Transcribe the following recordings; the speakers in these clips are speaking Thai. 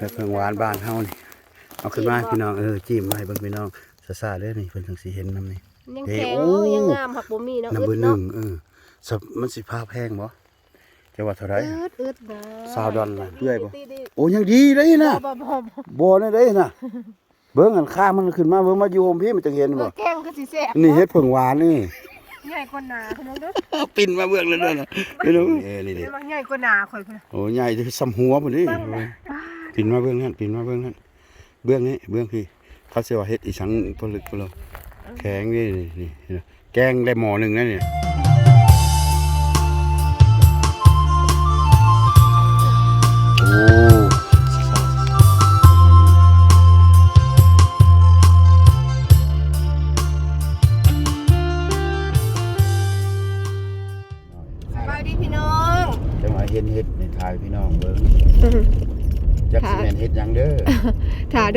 แต่เพิ่งหวานบ้านเฮานี่เอาขึ้นมาให้พี่น้องเออจิ้มมาให้เบิ่งพี่น้องซ่าๆเด้อนี่เพิ่นจังสิเห็นนำนี่ยังเฮ้ยแข็งโอ้ยังงามหักบ่มีเนาะน้ำอึเบอดร์หเนาะนึ่งเออสับมันสิพาแพงบ่จะว่าเท่าไหร่อึดอึดนะซาวดอนน่ะเรื่อยบ่ตีๆโอ้ยังดีเลยๆนะบ่บ่บ่บ่ได้เลยนะเบิ่งอันข้างมันขึ้นมาเบิ่งมาอยู่โฮมพี่มันจังเห็นเอบ่อแกงก็สิแซ่บนี่เฮ็ดเพิ่งหวานนี่ใหญ่กว่าหนาพุ่นเด้อปิ่นมาเบิ่งแล้วเด้อนะเด้อเออนี่ดิเห็นบ่ใหญ่กว่าหนาข่อยพุ่นน่ะโอ้ใหญ่ที่ซ้ำหัวพุ่นนี่ ปิ่นมาเบื้องนั่นปินมาเบื้องนั่นเบื้องนี้เบื้องพี่เขาเสิว่าเฮ็ดอีสังผลึกพลอแข็งนี่นี่แกงได้หมอหนึ่งนั่นเนี่ย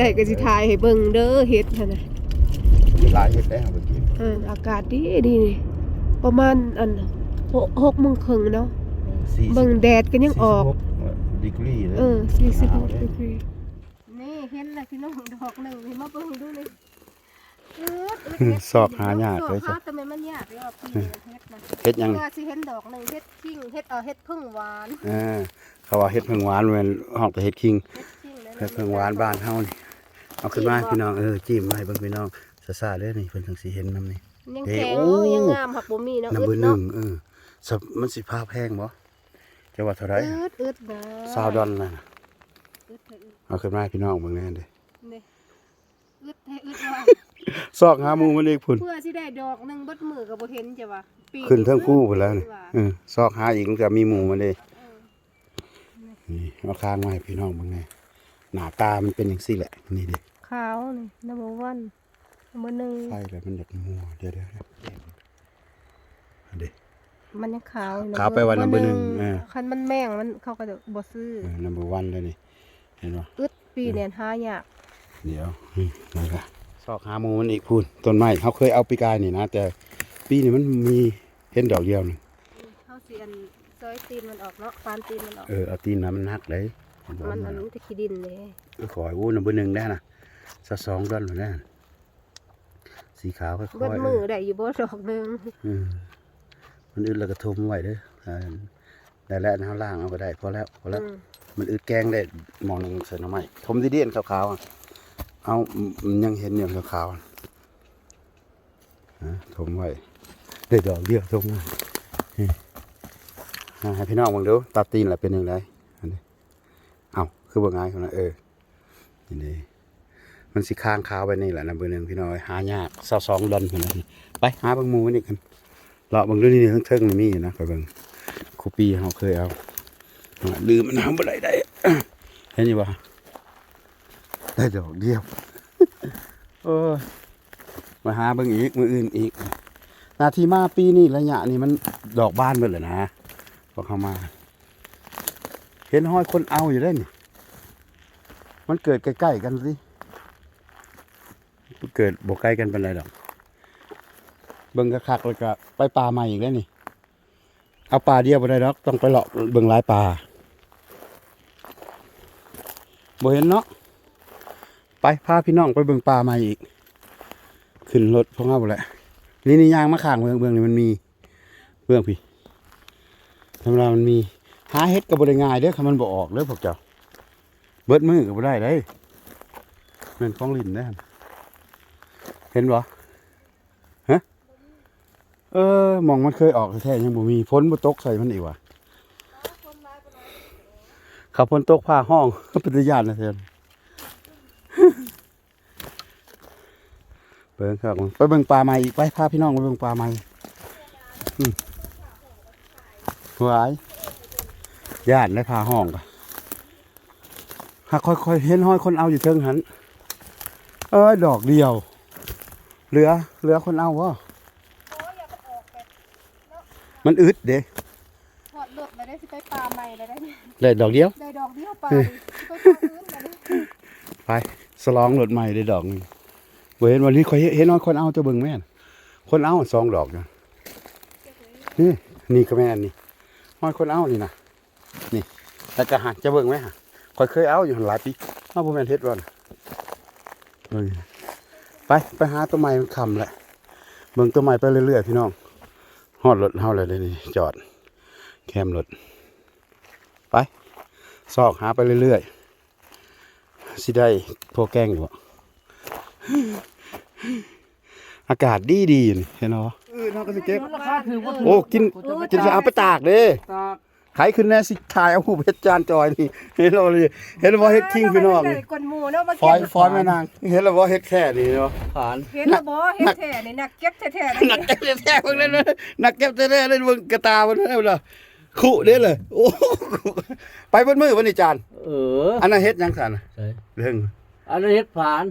ได้ก็สิถ่ายให้เบิ่งเด้อเฮ็ดหั่นน่ะมีหลายเฮ็ดได้เฮาไปกินเอออากาศดีดีนี่ประมาณอัน6 6โมงครึ่งเนาะ40เบิ่งแดดก็ยังออก46ดีกรีเลยเออหนาว46เด้ดีกรีนี่เห็นแล้วพี่น้องดอกหนึงนี่มาเบิ่งดูนี่อึดอึดเฮ็ดซอกหายากเลยซอจ้ะกหาแต่มันมันยากเลยอะพี่เฮ็ดนะเฮ็ดหยังเพื่นี่อสิเห็นดอกหนึงเฮ็ดขิงเฮ็ดเออเฮ็ดพึ่งหวานเออเขาว่าเฮ็ดเพิ่งหวานแม่นฮอกแต่เฮ็ดคิงเฮ็ดขิงแล้วเฮ็ดเพิ่งหวานบ้านเฮานี่ เอาขึ้นมาให้พี่น้องเออจิ้มมาให้เบิ่งพี่น้องซ่าๆเด้อนี่เพิ่นจังสิเห็นนำนี่ ยังเฮ้ยแข็งโอ้ ยังงามหักบ่มีเนาะน้ำอึเบอดร์หนึ่เนาะงเออสับมันสิพาแพงบ่จะว่าเท่าไหร่อึดอึดนะซาวดอนน่ะอึดเถอะอึดเอาขึ้นมาให้พี่น้องเบิ่งแน่เด้อนี่อึดให้อึดว่าซอกหาหมู่มันอีกพุ่น เพื่อสิได้ดอกหนึงเบิดมือก็บ่เห็นจ้ะว่าปีขึ้นเทั้งคู่พุ่นแล้วนี่ว่าเออซอกหาอีกมันก็มีหมู่มันเด้เออนี่เอาค้างไว้ให้พี่น้องเบิ่งแน่หน้าตามันเป็นจังซี่แหละนี่เด้ขาว นี่ number 1 number หนึ่งไฟแล้วมันอยากมัวเดี๋ยวเดี๋ยวเดี๋ยวอันเด้มันยังขาวอยู่ขาวไปวัน number หนึ่งเออคันมันแม่งมันเขาก็จะบ่ซื้อเออ number one เลยนี่เห็นปะอึดปีเนี่ยหายากเดี๋ยวนี่นั่นละซอกหาหมูมันอีกพูนต้นไม้เขาเคยเอาปีกายนี่นะแต่ปีนี้มันมีเห็นดอกเดียวหนึงเฮาสิอันซอยตีนมันออกเนาะฟานตีนมันออกเออเอาตีนนะมันหักเลยมันอันนี้จะขี้ดินเลยเออขอยอู้ number หนึ่งได้นะ สักสองดอนหมดแล้วสีขาวค่อยๆเบิดมือได้อยู่บ่ดอกหนึงอืมมันอึดแล้วก็ทมไว้เด้ออ่าได้แล้วนะล่างเอาก็ได้พอแล้วพอแล้วอืมมันอึดแกงได้หมองหนึงใส่หน้ำไม้ทมที่เดียนขาวๆอะเอามันยังเห็นอย่างขาวๆอะนะทมไว้ได้ดอกเดียวทมไว้นี่อ่าให้พี่น้องมองดูตัดตีนแหละเป็นยังไงอันนี้เอาคือเบิ่งง่ายคนละเออนี่เด้ มันสิค้างขาวไปนี่แหละนะเบอร์หนึ่งพี่น้อยหายากเศร้าสองดอนคนละนี่ไปหาเบางหมูนี่กันเลาะเบางดูนี่ทั้งเทิงๆนี่มีอยู่นะไปเบิ่งครูปีเขาเคยเอาลืมมันทำอะไรได้เห็นอยู่ปะได้ดอกเดียวโอ้ยมาหาเบิ่งอีกมืออื่นอีกนาทีมาปีนี้ระยะนี้มันดอกบานหมดเลยนะพอเข้ามา เห็นห้อยคนเอาอยู่ได้นี่มันเกิดใกล้ๆกันสิมัน เกิดบกใกล้กันเป็นไรดอก เบิ่งกระคักแล้วก็ไปปลาใหม่อีกแล้วนี่ เอาปลาเดียวไปได้ดอกต้องไปเลาะเบิ่งหลายปลาบ่เห็นเนาะไปพาพี่น้องไปเบิ่งปลาใหม่อีก ขึ้นรถพวกเราบ่แหละนี่นี่ยางมาข้างเบื้องเบื้องนี่มันมีเบื้องพี่ธรรมดามันมีหาเฮ็ดก็บ่ได้ง่ายเด้อคันมันบ่ออกเด้อพวกเจ้า เบิดมือก็บ่ได้เด้แม่นของลินเด้ เห็นบ่ฮะเออมองมันเคยออกแท้ยังบ่มีฝนบ่ตกใส่มันอีกว่ะขับพนตกผ้าห้องเป็นตาญาณนะเทนเบิ่งครับไปเบิ่งปลาใหม่อีกไปพาพี่น้องไปเบิ่งปลาใหม่อืมหวายญาติได้พาห้องกะหากค่อยๆเห็นห้อยคนเอาอยู่เทิงหัน เอ้ยดอกเดียว เหลือเหลือคนเอาวะมันอึดเด้ถอดรถแล้วได้สิไปปลาใหม่แล้วได้เนี่ยได้ดอกเดียวได้ดอกเดียวปลาดิสิไปปลาอื่นแล้วได้ไปสลองรถใหม่ได้ดอกหนึงบ่เห็นวันนี้คอยเห็นน้อยคนเอาเจะเบิ่งแม่น คนเอาสองดอกนะนี่นี่ก็แม่นนี่น้อยคนเอานี่นะนี่แล้วก็หักจะเบิ่งไหมฮะคอยเคยเอาอยู่หลายปีเอาบ่แม่นเฮ็ดบ่น่ะเอ้ย ไปไปหาต้นไม้มันค่ำแหละเบิ่งต้นไม้ไปเรื่อยๆพี่น้องฮอดรถเฮาแล้วเดี๋ยวนี่จอด แคมรถไปซอกหาไปเรื่อยๆสิได้พวกแกงอยู่บ่อากาศดีดีๆนี่เห็นบ่เออเฮาก็สิเก็บราคาถือว่าโอ้กินกินจะเอาไปตากเด้ตาก ขายขึ้นแน่สิขายเอาหูเพชรจานจอยนี่เห็นเราเลยเห็นแล้วว่าเฮ็ดคิงพี่น้องนี่กวนหมูเนาะมาฟอยเก็บฟอยแม่นางเห็นแล้วว่าเฮ็ดแค่นี้เนาะผ่านเห็นแล้วบ่เฮ็ดแท้นี่นักเก็บแท้ๆหนันะกเก็บแท้ๆเพิ่งเล่นเลยหนักเก็บแท้ๆเล่นเบิ่งกระตามันได้บ่ล่ะขู่เด้เลยโอ้ไปเบิ่มือวันนี้จานเอออันนั้นเฮ็ดหยังซั่นน่ะใช่เรื่องอันนั้นเฮ็ดผ่าน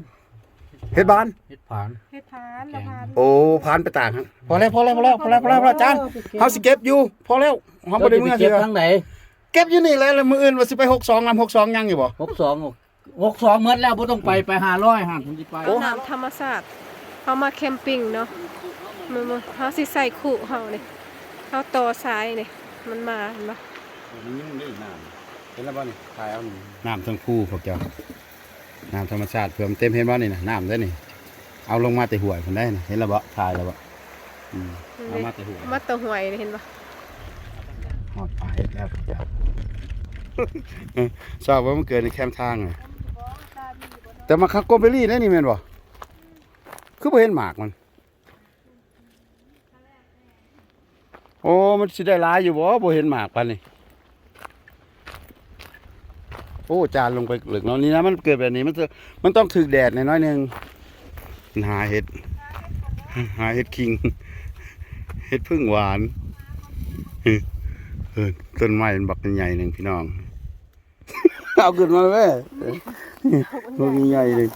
เฮ็ดบ้าน เฮ็ดผ่านเฮ็ดพานละพานโอ้ผ่านไปตากครับพอแล้วพอแล้วพอแล้วพอแล้วพอแล้วพอแล้วจานเฮาสิเก็บอยู่ พอแล้วเฮาบ่ได้เมื่อเก็เทื่บอทั้งไหนเก็บอยู่นี่แหละแล้วมื้ออื่นว่าสิไป62นำ62ยังอยู่บ่ หกสองหกสองเมื่อแล้วบ่ต้องไปไปห้าร้อยหันผมสิไปน้ำธรรมชาติเฮามาแคมปิ้งเนาะมันมันเฮาสิใส่ขู่เฮานี่เฮาต่อสายนี่มันมาเห็นบ่มันยุ่งได้น้ำเห็นแล้วบ่นี่ทายเอานี่น้ำทั้งคู่พวกเจ้า น้ำธรรมชาติเพิ่มเต็มเห็นบ่นี่นะน้ำได้นี่ เอาลงมาแต่ห่วยเพิ่นได้นี่เห็นแล้วบ่ทายแล้วบ่อืมเอามาแต่ห่วยมาแตะหวยนี่เห็นบ่ฮอดปลาเฮ็ดแล้วพวกเจ้าเออทราบว่ามันเกิดในแคมป์ทางอะแต่มาคักโกเบอรี่ได้นี่แม่นบ่คือบ่เห็นหมากมัน โอ้ มันสิได้หลายอยู่บ่บ่เห็นหมากปานนี้ โอ้จานลงไปลึกเนาะนี่นะมันเกิดแบบนี้มันจะมันต้องถึกแดดหน้อยๆหนึงหาเห็ด หาเห็ดคิง เห็ดพึ่งหวานเออต้นไม้มันบักใหญ่หนึ่งพี่น้อง เอาขึ้นมาแม่บักใหญ่หนึ่ง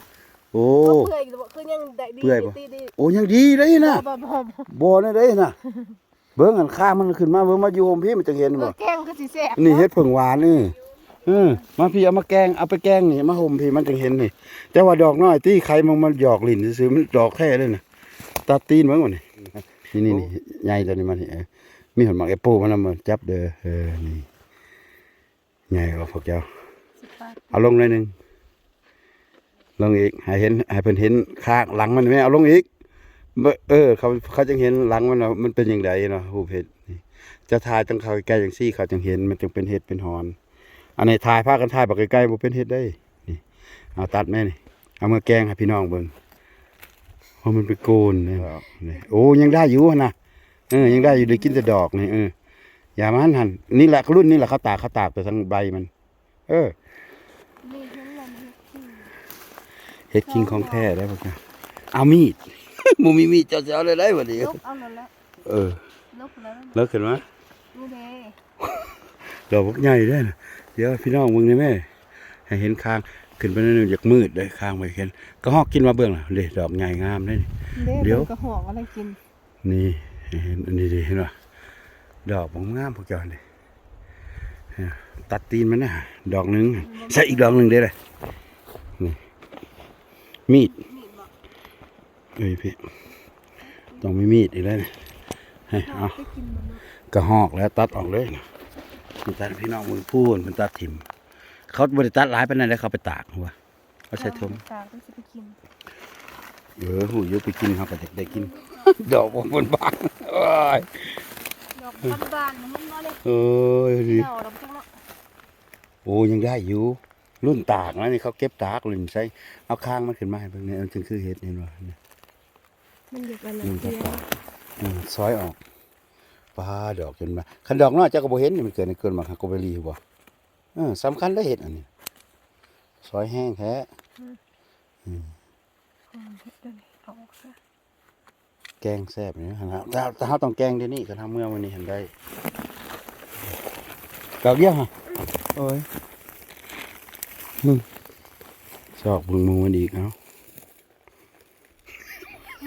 โอ้เปื่อยบ่คือยังได้ดีเปื่อยบ่ดีดีโอ้ยังดีเลยนะบ่บ่บ่บ่ได้เลยนะเบิ่งอันข้างมันขึ้นมาเบิ่งมาอยู่โฮมพี่มันจะเห็นเอบ่อแกงคือสิแซ่บนี่เฮ็ดผึ่งหวานนี่ เออมาพี่เอามาแกงเอาไปแกงนี่มาห่มพี่มันจึงเห็นนี่แต่ว่าดอกน้อยที่ใครมันมาหยอกลิ้นซื้อๆมันดอกแค่เลยนะตัดตีนมันก่อนนี่นี่นี่นี่ใหญ่ตัวนี้มันนี่เออมีหนหมากแอปเปิลมันนำมาจับเด้อเออนี่ใหญ่กว่าพวกเจ้า10บาทเอาลงหน่อยหนึงลงอีกให้เห็นให้เพิ่นเห็นข้างหลังมันไหมเอาลงอีกบ่เออ เขาเขาจึงเห็นหลังมันว่ามันเป็นอย่างไรเนาะรูปเห็ดนี่จะถ่ายต้องเข้าใกล้อย่างซี่เขาจึงเห็นมันจึงเป็นเห็ดเป็นหอน อันนี้ถ่ายพากันถ่ายบักใกล้ๆบ่เป็นเห็ดได้นี่เอาตัดแม่นี่เอามาแกงให้พี่น้องเบิ่งเพราะมันเป็นโกนนี่นี่โอ้ยังได้อยู่หั่นนะเออยังได้อยู่ได้กินแต่ดอกนี่เอออย่ามันหั่นนี่แหละรุ่นนี่แหละเขาตากเขาตากไปทั้งใบมัน เออนี่เห็นแล้วเฮ็ดคิงของแท้ได้ป่ะเอามีดหมูมีมีดเจ้าจะเอาเลยได้บ่ดีลบเอานั่นละเออลบแล้วเลิกขึ้นมานี่เด้ดอกบักใหญ่เด้อน่ะ เดี๋ยวพี่น้องมึงนี่แม่ให้เห็นข้างขึ้นไปนั่นอยากมืดเลยข้างไปเห็นก็ฮอกกินมาเบื้องล่ะเด้ดอกใหญ่งามเด้นี่เดี๋ยวกระหอกอะไรกิน นี่ให้เห็นอันนี้ดิเห็นป่ะดอกบ่งามพวกเจ้านี่เนี่ยตัดตีนมันนะดอกหนึงใส่อีกดอกหนึงเด้อเลยนี่มีดเอ้ยพี่ต้องมีมีดอีกแล้วนี่ให้เอาไปกินมันเนาะกระหอกแล้วตัดออกเลยนะมั นตัดพี่น้องมือพูนมันตัดถิ่ม เขาบริตัดหลายไปนั่นแล้วเขาไปตากหัวเขาใส่ถุงตากต้องสิไปกินเออหูยไปกินเขาก็จะได้กิน ดอกบนบานโอ้ยดอกพันบานมันบ่เลยเอ้ยดิเจ้าดอกจังเนาะโอ้ยังได้อยู่ รุ่นตากนะนี่เขาเก็บตากรุ่นใส่เอาข้างมันขึ้นมาให้เบิ่งเนี่ยมันจึงคือเห็ดเห็นว่าเนี่ยมันอยู่กันรุ่นะนตาเดียอืมซอยออก ปลาดอกจนมาคันดอกน้อยเจ้าก็บ่เห็นนี่มันเกิดในเกินมาโกเบลีบ่เออสำคัญได้เห็ดอันนี้ซอยแห้งแท้อืมเฮ็ดตัวนี้เอาออกซะแกงแซ่บนี่นะถ้าถ้าเขาต้องแกงเดี๋ยวนี้ก็ทำเมื่อวันนี้เห็นได้ดอกเดียวฮะโอ้ยมึงชอบบึงมึงมันอีกเอา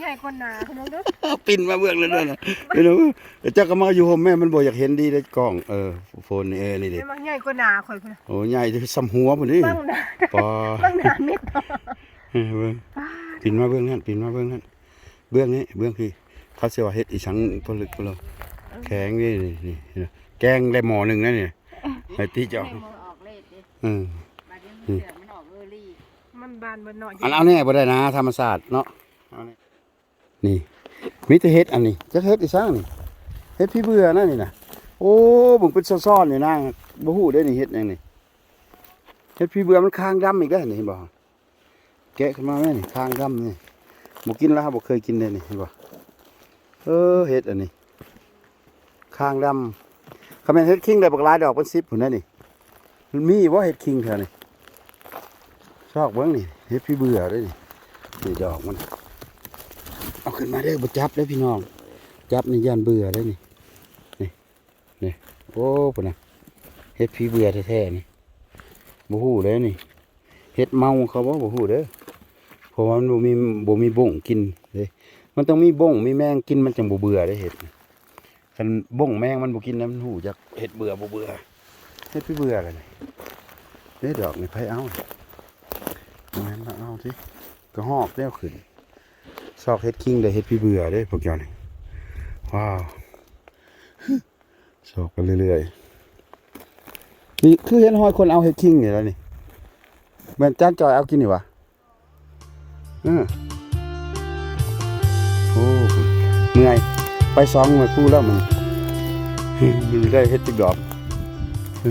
ใหญ่กว่าหนาคุณน้องเด้อปินมาเบื้องเลยด้วยนะเดี๋ยวเจ้าก็มาอยู่ผมแม่มันบอกอยากเห็นดีได้กล้องเออโฟนนี่เออนี่ดิเห็นบ่ใหญ่กว่าหนาข่อยพุ่นน่ะโอ้ใหญ่ที่ซ้ำหัวพุ่นนี่บ้างหนาปอบ้างหนาเม็ดเนาะเออเบิ่งปินมาเบื้องนั่นปินมาเบื้องนั่นเบื้องนี้เบื้องพี่เขาเสียว่าเฮ็ดอีสังพลึกพลแข็งนี่นี่นี่เห็นไหมแกงได้หม้อหนึ่งนั่นนี่ไอ้ที่เจ้ามันออกเลขดิอืมบาดนี้มันเสือกมันออกเออรี่มันบานบนหน่อยอันเอาแน่บ่ได้นะธรรมศาสตร์เนาะ นี่มิตเฮ็ดอันนี้จักเฮ็ดอีสร้างนี่เฮ็ดพี่เบื่อนะนี่นะโอ้บึงเป็นซ่อนๆนี่นางบ่ฮู้ได้นี่เฮ็ดหยังนี่เฮ็ดพี่เบื่อมันคางดำอีกแล้วนี่เห็นบ่แกะขึ้นมาแม่นี่คางดำนี่บ่กินแล้วบ่เคยกินเลยนี่เห็นบ่เออเฮ็ดอันนี้คางดำคำแม่นเฮ็ดคิงได้บักหลายดอกเป็น10พุ่นน่ะนี่มันมีบ่เฮ็ดคิงเท่านี่ชอกเบิ้งนี่เฮ็ดพี่เบื่อด้วยนี่นี่ดอกมัน ขึ้นมาเด้อบ่จับเด้อพี่น้อง จับในย่านเบื่อเด้อนี่นี่นี่โอ้ปุ่นนะเฮ็ดพี่เบื่อแท้ๆนี่บ่ฮู้เด้อนี่เฮ็ดเมาเขาบ่บ่ฮู้เด้อเพราะว่ามันบ่มีบ่มีบ่งกินเด้มันต้องมีบ่งมีแมงกินมันจังบ่เบื่อได้เฮ็ดคันบ่งแมงมันบ่กินนะมันฮู้จักเฮ็ดเบื่อบ่เบื่อเฮ็ดพี่เบื่อกันนี่เด้อดอกนี่ไผเอางั้นเอาสิก็หอบแล้วขึ้น ซอกเฮ็ดคิงได้เฮ็ดพี่เบื่อเด้พวกเจ้านี่ว้าวซอกไปเรื่อยๆนี่คือเห็นหอยคนเอาเฮ็ดคิงนี่แล้วนี่แม่นจานจอยเอากินนี่วะเออโอ้เหนื่อยไปสองหน่วยคู่แล้วมันมันได้เฮ็ดติดดอกอ